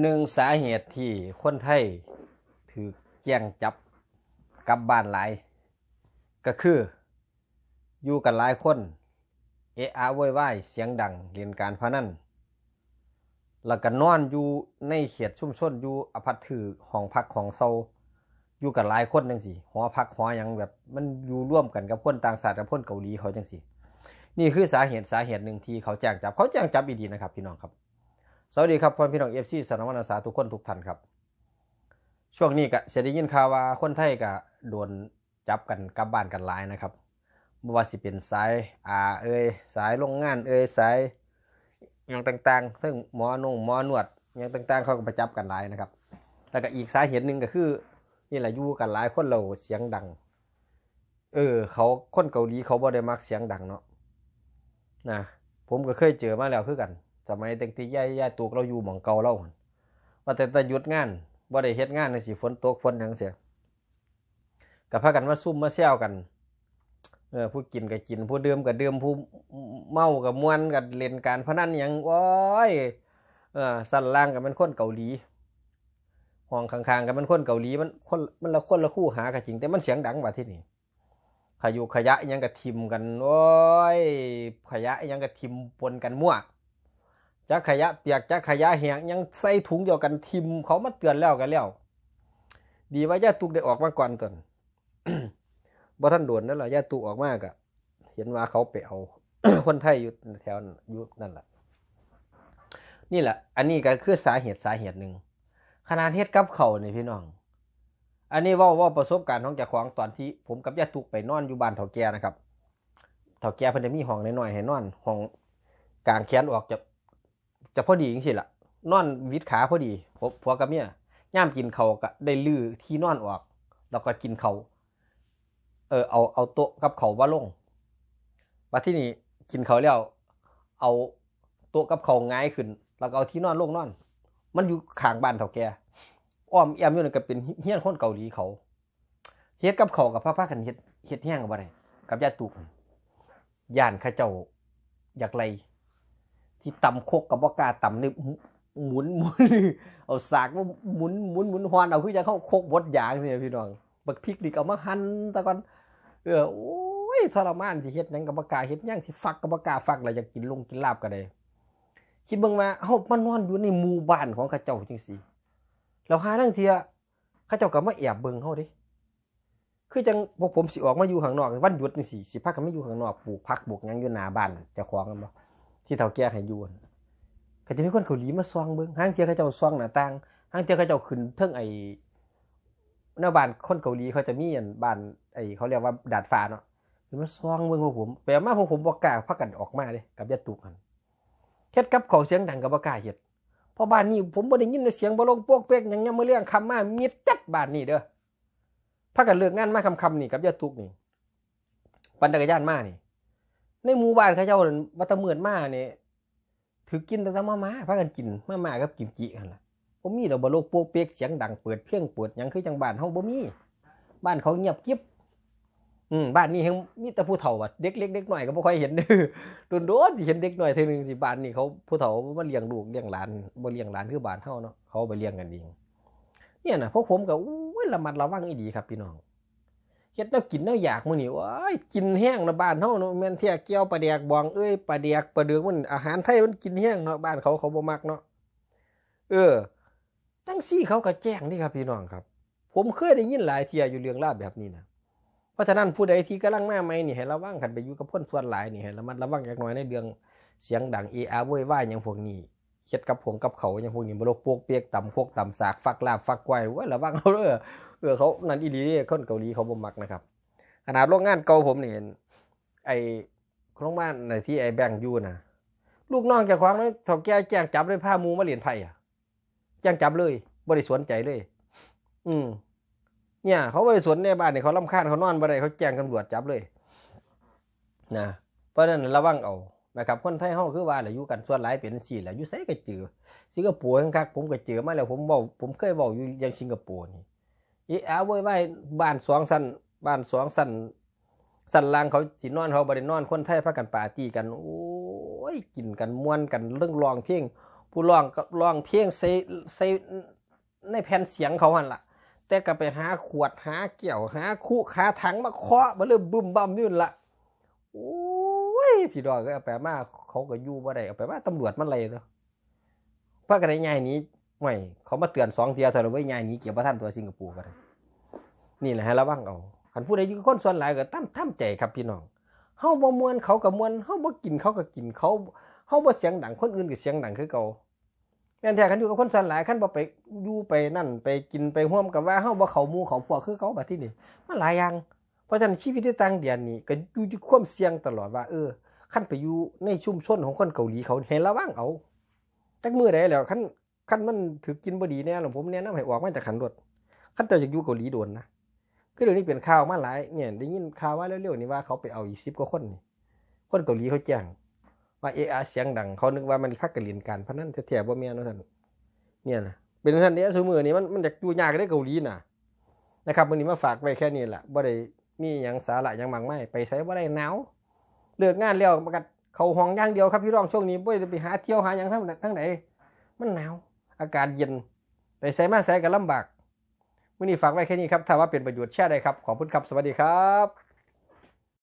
หนึ่งสาเหตุที่คนไทยถือแจ้งจับกลับบ้านหลาย ก็คืออยู่กันหลายคน เอะอะโวยวายเสียงดังเรียนการพนันแล้วก็นอนอยู่ในเขตชุมชนอยู่อพาร์ตถือห้องพักของเซาอยู่กันหลายคนจังซี่หอพักหอยังแบบ มันอยู่ร่วมกันกับคนต่างชาติกับคนเกาหลีเขาจังซี่นี่คือสาเหตุสาเหตุหนึ่งที่เขาแจ้งจับ เขาแจ้งจับอีดีนะครับ พี่น้องครับ สวัสดีครับพ่อพี่น้องเอฟซีสนามนันสาทุกคนทุกท่านครับ ช่วงนี้ก็เสียได้ยินข่าวว่าคนไทยก็โดนจับกันกลับบ้านกันหลายนะครับไม่ว่าสิเป็นสายอาเอ้ยสายโรงงานเอ้ยสายอย่างต่างๆซึ่งหมอนงหมอนวดอย่างต่างๆ เขาก็ไปจับกันหลายนะครับแล้วก็อีกสาเหตุหนึ่งก็คือนี่แหละอยู่กันหลายคนเราเสียงดัง เออ เขาคนเกาหลีเขาบ่ได้มักเสียงดังเนาะนะผมก็เคยเจอมาแล้วคือกัน สมัยเด็กที่ย่ายย่ายตูกเราอยู่หม่องเก่าเราว่าแต่แต่หยุดงานบ่ได้เฮ็ดงานในสิฝนตกฝนหยังเสียกับพากันมาซุ่มมาแซ่วกันเออผู้กินก็กินผู้ดื่มก็ดื่มผู้เมาก็ม่วนก็เล่นการพนันหยังโอ้ยเออสั่นล่างก็เป็นคนเกาหลีห้องข้างๆก็เป็นคนเกาหลีมันคนมันละคนละคู่หาก็จริงแต่มันเสียงดังว่าที่นี่ขยุขยะยังก็ทิมกันโอ้ยขยะยังก็ทิมปนกันมั่ว จักขยะเปียกจักขยะแห้งยังใส่ถุงเดียวกันทิมเขามาเตือนแล้วกันแล้ว ดีว่าย่าตุกได้ออกมาก่อนตนบ่ท่านโดนนั่นแหละย่าตุกออกมากอะเห็นว่าเขาไปเอา คนไทยอยู่แถวอยู่นั่นแหละนี่แหละ อันนี้ก็คือสาเหตุสาเหตุหนึ่งขนาดเฮ็ดกับเขานี่พี่น้อง อันนี้ว่าว่าประสบการณ์ของเจ้าของตอนที่ผมกับย่าตุกไปนอนอยู่บ้านเถาแก่นะครับเถาแก่เพิ่นจะมีห้องน้อยๆให้นอนห้องกลางแขนออกจะ จะพอดีจริงๆล่ะนอนวิดขาพอดีพบผัวกับเมียย่ามกินเขาก็ได้ลื้อที่นอนออก แล้วก็กินเขาเออเอาเอาโต๊ะกับเขาว่าลงว่าที่นี่กินเขาแล้ว เอาโต๊ะกับเขาง่ายขึ้น แล้วก็เอาที่นอนลงนอน มันอยู่ข้างบ้านเถ่าแกอ้อมแอมอยู่นั่นก็เป็นเฮี้ยนคนเกาหลีเขาเฮ็ดกับเขากับพระพากันเฮ็ดเฮ็ดแห้งกับอะไรกับญาติตุกย่านข้าเจ้าอยากไร ที่ตำโคกกับว่ากาตำนี่หมุนหมุนเอาสากว่าหมุนหมุนหมุนฮอนเอาคือจะเข้าโคกบดยางสิพี่น้องบักพริกนี่ก็เอามาหั่นตะก่อนเออโอ้ยทรมานที่เฮ็ดหยังกับบ่กาเฮ็ดหยังสิฟักกับบ่กาฟักแล้วอยากกินลงกินลาบก็ได้คิดเบิ่งว่าเฮามานอนอยู่ในหมู่บ้านของเขาเจ้าจังซี่แล้วหาทั้งเทียเขาเจ้าก็มาแอบเบิ่งเฮาเด้คือจังพวกผมสิออกมาอยู่ข้างนอกวันหยุดนี่สิสิพากันมาอยู่ข้างนอกปลูกผักปลูกหยังอยู่หน้าบ้านเจ้าของกันบ่ ที่เฒ่าแก่ให้อยู่นั่นก็จะมีคนเกาหลีมาซองเบิ่งห้างเทียเขาเจ้าซองหน้าต่างห้างเทียเขาเจ้าขึ้นเทิงไอ้หน้าบ้านคนเกาหลีเขาจะมีอันบ้านไอ้เขาเรียกว่าดาดฟ้าเนาะคือมาซองเบิ่งพวกผมไปมาพวกผมบ่กล้าพักกันออกมาเด้กับยาตุกกันเฮ็ดกับเขาวเสียงดังก็บ่กล้าเฮ็ดเพราะบ้านนี้ผมบ่ได้ยินเสียงบ่ลงโปกเป๊กหยังยามมื้อเลี้ยงคำมามีจัดบ้านนี้เด้อพักกันเลิกงานมาคำๆนี่กับยาตุกนี่ปั่นจักรยานมานี่ ในหมู่บ้านเขาเจ้านั่นวัตะเมือนมาเนี่ยถือกินแต่มามาพากันกินมามากับกิมจิกันล่ะบ่มีดอกบ่โลกโปกเปียกเสียงดังเปิดเพียงเปิดหยังคือจังบ้านเฮาบ่มีบ้านเขาเงียบกิ๊บอืมบ้านนี้เฮงมีแต่ผู้เฒ่าว่ะเด็กเล็กเด็กน้อยก็บ่ค่อยเห็นเด้อโดนๆสิเห็นเด็กน้อยเทื่อนึงสิบ้านนี้เขาผู้เฒ่ามาเลี้ยงลูกเลี้ยงหลานบ่เลี้ยงหลานคือบ้านเฮาเนาะเขาไปเลี้ยงกันเองเนี่ยน่ะพวกผมก็อู้ยระมัดระวังอีดีครับพี่น้อง เฮ็ดแนวกินแนวอยากมื้อนี้ว้ายกินแห้งนะบ้านเฮาเนาะแม่นเที่ยเกี่ยวปลาแดกบองเอ้ยปลาแดกปลาเดือกมันอาหารไทยมันกินแห้งเนาะบ้านเขาเขาบ่มักเนาะเออจังซี่เขาก็แจ้งนี่ครับพี่น้องครับ ผมเคยได้ยินหลายเที่ยอยู่เรื่องราวแบบนี้นะเพราะฉะนั้นผู้ใดที่กำลังมาใหม่นี่ให้ระวังคันไปอยู่กับคนส่วนหลายนี่ให้ระมัดระวังจักหน่อยในเรื่องเสียงดังเออาโวยวายหยังพวกนี้ เฮ็ดกับผงกับเขาหยังพวกนี้บ่ลกโปกเปียกตำพวกตำสากฟักลาบฟักไกว้โอ้ระวังเอาเด้อเออเขานั่นอีหลีคนเกาหลีเขาบ่มักนะครับขนาดโรงงานเก่าผมนี่เห็นไอโรงงานในที่ไอแบงค์อยู่นะลูกน้องเจ้าของนั้นเฒ่าแก่แจ้งจับเลยพาหมูมาเรียนไพ่อะแจ้งจับเลยบ่ได้สนใจเลย อืมเนี่ย เขาบ่ได้สนในบ้านนี่เขาลำคาญเขานอนบ่ได้เขาแจ้งตำรวจจับเลยนะเพราะฉะนั้นระวังเอา นะครับคนไทยเฮาคือว่าแหละอยู่กันส่วนหลายเป็นสี่แหละอยู่ไสก็เจอสิงคโปร์คักผมก็เจอมาแล้วผมเว้าผมเคยเว้าอยู่ย่างสิงคโปร์นี่อีอาโวยวายบ้านสองชั้นบ้านสองสันสันลางเขาสินอนเขาบรินอนคนไทยพากันปาร์ตี้กันโอ้ยกินกันม่วนกันเรื่องร้องเพลงผู้ร้องก็ร้องเพลงใส่ใส่ในแผ่นเสียงเขาหั่นล่ะแต่ก็ไปหาขวดหาเกี่ยวหาคู่ขาถังมาเคาะมาเริ่มบึ้มบั่มอยู่นั่นละโอ้ พี่ดอกก็เอาไปมาเขาก็อยู่บ่ได้เอาไปมาตำรวจมันเลยเนาะพากันได้ง่ายนี้ห่วยเขามาเตือนสองเทียเท่านั้นไว้ง่ายหนี้เกี่ยวกับท่านตัวสิงคโปร์กันนี่แหละให้ระวังเอาคันผู้ใดยู่กับคนส่วนหลายก็ตั้มตั้มใจครับพี่น้องเฮาบ่มวนเขาก็มวนเฮาบ่กินเขาก็กินเขาเฮาบ่เสียงดังคนอื่นก็เสียงดังคือเก่าแม่นแท้คันอยู่กับคนส่วนหลายคันบ่ไปอยู่ไปนั่นไปกินไปร่วมกับว่าเฮาบ่เข้าหมู่เขาพวกคือเขาบัดที่นี่มันหลายอย่างเพราะฉะนั้นชีวิตในต่างแดนนี่ก็อยู่ที่ความเสี่ยงตลอดว่าเออ คันไปอยู่ในชุมชนของคนเกาหลีเขาให้ระวังเอาจักมือใดแล้วคันคันมันถือกินบดีแน่หรอผมแนะนำให้ออกมาจากขันรถคันเจ้าอยากอยู่เกาหลีโดนนะคือเดี๋ยวนี้เป็นข่าวมาหลายเนี่ยได้ยินข่าวว่าเร็วๆนี่ว่าเขาไปเอาอีก10กว่าคนนี่คนเกาหลีเขาแจ้งว่าเออาเสียงดัง เขานึกว่ามันพักกันเรียนการพนันแท้ๆบ่แม่นว่านเนี่ยนะเป็นท่านเนี้ยสมือนี้มันมันจะอยู่ยากได้เกาหลีน่ะนะครับวันนี้มาฝากไว้แค่นี้แหละบ่ได้มีหยังสาระหยังมากมายไปใช้บ่ได้หนาว เลิกงานแล้วมากัดเขาห้องอย่างเดียวครับพี่รองช่วงนี้บ่ได้ไปหาเที่ยวหาอย่างทั้งทั้งไหนมันหนาว อากาศเย็นไปใส่มาใส่ก็ลำบากวันนี้ฝากไว้แค่นี้ครับ ถ้าว่าเป็นประโยชน์แชร์ได้ครับ ขอบคุณครับ สวัสดีครับ